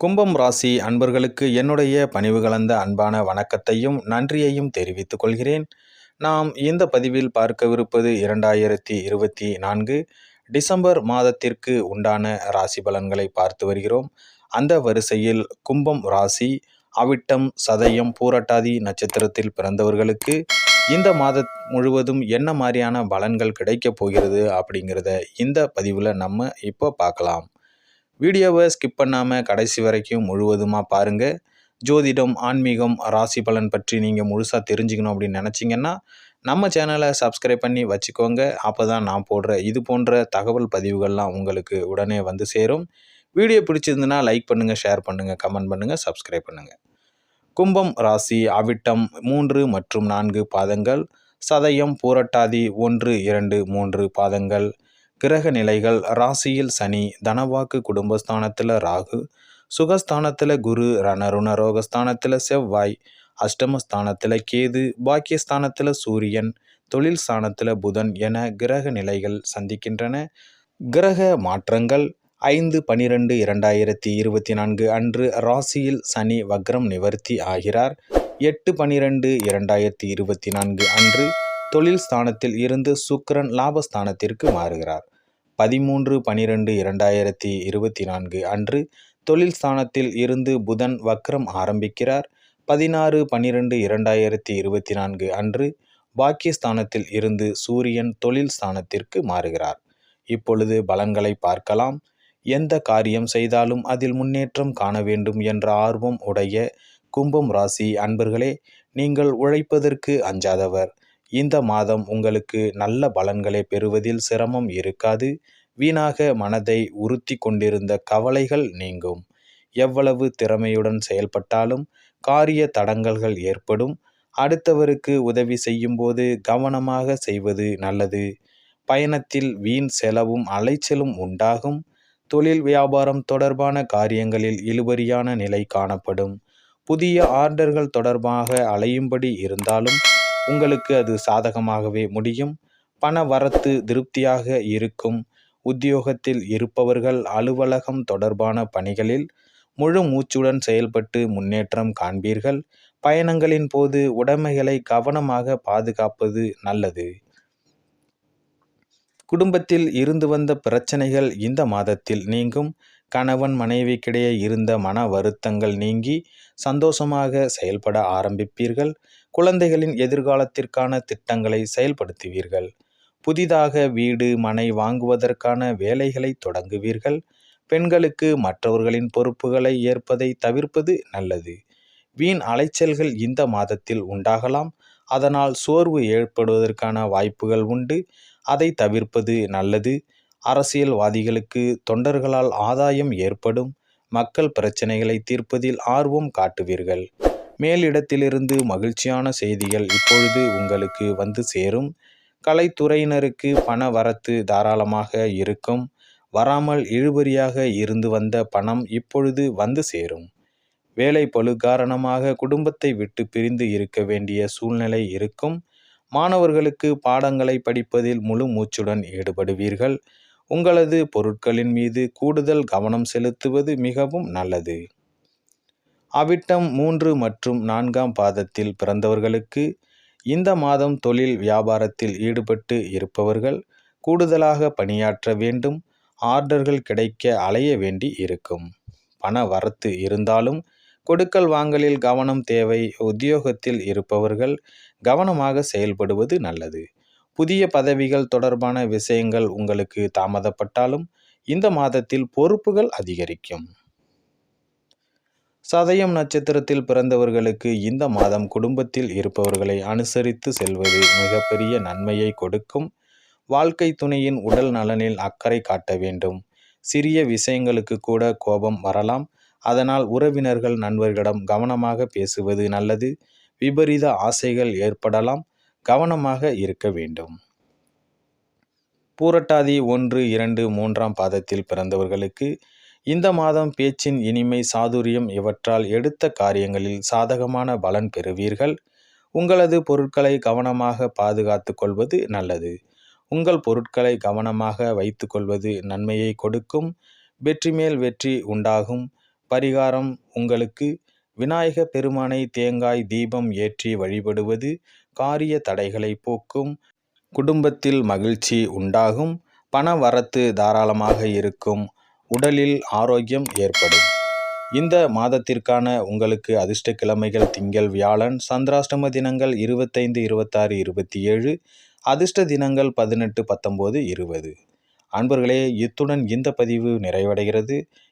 கும்பம் ராசி அன்பர்களுக்கு என்னுடைய பணிவு கலந்த அன்பான வணக்கத்தையும் நன்றியையும் தெரிவித்துக் கொள்கிறேன். நாம் இந்த பதிவில் பார்க்கவிருப்பது இரண்டாயிரத்தி இருபத்தி நான்கு டிசம்பர் மாதத்திற்கு உண்டான ராசி பலன்களை பார்த்து வருகிறோம். அந்த வரிசையில் கும்பம் ராசி அவிட்டம் சதயம் பூரட்டாதி நட்சத்திரத்தில் பிறந்தவர்களுக்கு இந்த மாத முழுவதும் என்ன மாதிரியான பலன்கள் கிடைக்கப் போகிறது அப்படிங்கிறத இந்த பதிவில் நம்ம இப்போ பார்க்கலாம். வீடியோவை ஸ்கிப் பண்ணாமல் கடைசி வரைக்கும் முழுவதுமாக பாருங்கள் ஜோதிடம் ஆன்மீகம் ராசி பலன் பற்றி நீங்கள் முழுசாக தெரிஞ்சுக்கணும் அப்படின்னு நினச்சிங்கன்னா நம்ம சேனலை சப்ஸ்கிரைப் பண்ணி வச்சுக்கோங்க. அப்போ தான் நான் போடுற இது போன்ற தகவல் பதிவுகள்லாம் உங்களுக்கு உடனே வந்து சேரும். வீடியோ பிடிச்சிருந்துன்னா லைக் பண்ணுங்கள் ஷேர் பண்ணுங்கள் கமெண்ட் பண்ணுங்கள் சப்ஸ்கிரைப் பண்ணுங்கள் கும்பம் ராசி அவிட்டம் மூன்று மற்றும் நான்கு பாதங்கள். சதயம் பூரட்டாதி ஒன்று இரண்டு மூன்று பாதங்கள். கிரக நிலைகள் ராசியில் சனி தனவாக்கு குடும்பஸ்தானத்தில் ராகு சுகஸ்தானத்தில் குரு ரணருணரோகஸ்தானத்தில் செவ்வாய் அஷ்டமஸ்தானத்தில் கேது பாக்கியஸ்தானத்தில் சூரியன் தொழில் ஸ்தானத்தில் புதன் என கிரக நிலைகள் சந்திக்கின்றன. கிரக மாற்றங்கள் ஐந்து பனிரெண்டு இரண்டாயிரத்தி இருபத்தி நான்கு அன்று ராசியில் சனி வக்ரம் நிவர்த்தி ஆகிறார். எட்டு பனிரெண்டு இரண்டாயிரத்தி இருபத்தி நான்கு அன்று தொழில் ஸ்தானத்தில் இருந்து சுக்கரன் லாபஸ்தானத்திற்கு மாறுகிறார். பதிமூன்று பனிரெண்டு இரண்டாயிரத்தி இருபத்தி நான்கு அன்று தொழில் ஸ்தானத்தில் இருந்து புதன் வக்ரம் ஆரம்பிக்கிறார். பதினாறு பனிரெண்டு இரண்டாயிரத்தி இருபத்தி நான்கு அன்று பாக்கியஸ்தானத்தில் இருந்து சூரியன் தொழில் ஸ்தானத்திற்கு மாறுகிறார். இப்பொழுது பலன்களை பார்க்கலாம். எந்த காரியம் செய்தாலும் அதில் முன்னேற்றம் காண வேண்டும் என்ற ஆர்வம் உடைய கும்பம் ராசி அன்பர்களே நீங்கள் உழைப்பதற்கு அஞ்சாதவர். இந்த மாதம் உங்களுக்கு நல்ல பலன்களை பெறுவதில் சிரமம் இருக்காது. வீணாக மனதை உறுத்தி கொண்டிருந்த கவலைகள் நீங்கும். எவ்வளவு திறமையுடன் செயல்பட்டாலும் காரிய தடங்கல்கள் ஏற்படும். அடுத்தவருக்கு உதவி செய்யும்போது கவனமாக செய்வது நல்லது. பயணத்தில் வீண் செலவும் அலைச்சலும் உண்டாகும். தொழில் வியாபாரம் தொடர்பான காரியங்களில் இழுபறியான நிலை காணப்படும். புதிய ஆர்டர்கள் தொடர்பாக அலையும்படி இருந்தாலும் உங்களுக்கு அது சாதகமாகவே முடியும். பண வரத்து திருப்தியாக இருக்கும். உத்தியோகத்தில் இருப்பவர்கள் அலுவலகம் தொடர்பான பணிகளில் முழு மூச்சுடன் செயல்பட்டு முன்னேற்றம் காண்பீர்கள். பயணங்களின் போது உடைமைகளை கவனமாக பாதுகாப்பது நல்லது. குடும்பத்தில் இருந்து வந்த பிரச்சனைகள் இந்த மாதத்தில் நீங்கும். கணவன் மனைவிக்கிடையே இருந்த மன வருத்தங்கள் நீங்கி சந்தோஷமாக செயல்பட ஆரம்பிப்பீர்கள். குழந்தைகளின் எதிர்காலத்திற்கான திட்டங்களை செயல்படுத்துவீர்கள். புதிதாக வீடு மனை வாங்குவதற்கான வேலைகளை தொடங்குவீர்கள். பெண்களுக்கு மற்றவர்களின் பொறுப்புகளை ஏற்பதை தவிர்ப்பது நல்லது. வீண் அலைச்சல்கள் இந்த மாதத்தில் உண்டாகலாம். அதனால் சோர்வு ஏற்படுவதற்கான வாய்ப்புகள் உண்டு. அதை தவிர்ப்பது நல்லது. அரசியல்வாதிகளுக்கு தொண்டர்களால் ஆதாயம் ஏற்படும். மக்கள் பிரச்சனைகளை தீர்ப்பதில் ஆர்வம் காட்டுவீர்கள். மேலிடத்திலிருந்து மகிழ்ச்சியான செய்திகள் இப்பொழுது உங்களுக்கு வந்து சேரும். கலைத்துறையினருக்கு பண வரத்து தாராளமாக இருக்கும். வராமல் இழுபறியாக இருந்து வந்த பணம் இப்பொழுது வந்து சேரும். வேலை பழு காரணமாக குடும்பத்தை விட்டு பிரிந்து இருக்க வேண்டிய சூழ்நிலை இருக்கும். மாணவர்களுக்கு பாடங்களை படிப்பதில் முழு மூச்சுடன் ஈடுபடுவீர்கள். உங்களது பொருட்களின் மீது கூடுதல் கவனம் செலுத்துவது மிகவும் நல்லது. அவிட்டம் மூன்று மற்றும் நான்காம் பாதத்தில் பிறந்தவர்களுக்கு இந்த மாதம் தொழில் வியாபாரத்தில் ஈடுபட்டு இருப்பவர்கள் கூடுதலாக பணியாற்ற வேண்டும். ஆர்டர்கள் கிடைக்க அலைய வேண்டி இருக்கும். பண வரத்து இருந்தாலும் கொடுக்கல் வாங்கலில் கவனம் தேவை உத்தியோகத்தில் இருப்பவர்கள் கவனமாக செயல்படுவது நல்லது. புதிய பதவிகள் தொடர்பான விஷயங்கள் உங்களுக்கு தாமதப்பட்டாலும் இந்த மாதத்தில் பொறுப்புகள் அதிகரிக்கும். சதயம் நட்சத்திரத்தில் பிறந்தவர்களுக்கு இந்த மாதம் குடும்பத்தில் இருப்பவர்களை அனுசரித்து செல்வது மிகப்பெரிய நன்மையை கொடுக்கும். வாழ்க்கை துணையின் உடல் நலனில் அக்கறை காட்ட வேண்டும். சிறிய விஷயங்களுக்கு கூட கோபம் வரலாம். அதனால் உறவினர்கள் நண்பர்களிடம் கவனமாக பேசுவது நல்லது. விபரீத ஆசைகள் ஏற்படலாம். கவனமாக இருக்க வேண்டும். பூரட்டாதி ஒன்று இரண்டு மூன்றாம் பாதத்தில் பிறந்தவர்களுக்கு இந்த மாதம் பேச்சின் இனிமை சாதுரியம் இவற்றால் எடுத்த காரியங்களில் சாதகமான பலன் பெறுவீர்கள். உங்களது பொருட்களை கவனமாக பாதுகாத்து கொள்வது நல்லது. உங்கள் பொருட்களை கவனமாக வைத்துக்கொள்வது நன்மையை கொடுக்கும். வெற்றி மேல் வெற்றி உண்டாகும். பரிகாரம் உங்களுக்கு விநாயக பெருமானை தேங்காய் தீபம் ஏற்றி வழிபடுவது காரிய தடைகளை போக்கும் குடும்பத்தில் மகிழ்ச்சி உண்டாகும் பண வரத்து தாராளமாக இருக்கும் உடலில் ஆரோக்கியம் ஏற்படும். இந்த மாதத்திற்கான உங்களுக்கு அதிர்ஷ்ட கிழமைகள் திங்கள் வியாழன் சந்திராஷ்டம தினங்கள் இருபத்தைந்து இருபத்தாறு இருபத்தி ஏழு அதிர்ஷ்ட தினங்கள் பதினெட்டு பத்தொம்போது இருபது. அன்பர்களே இத்துடன் இந்த பதிவு நிறைவடைகிறது.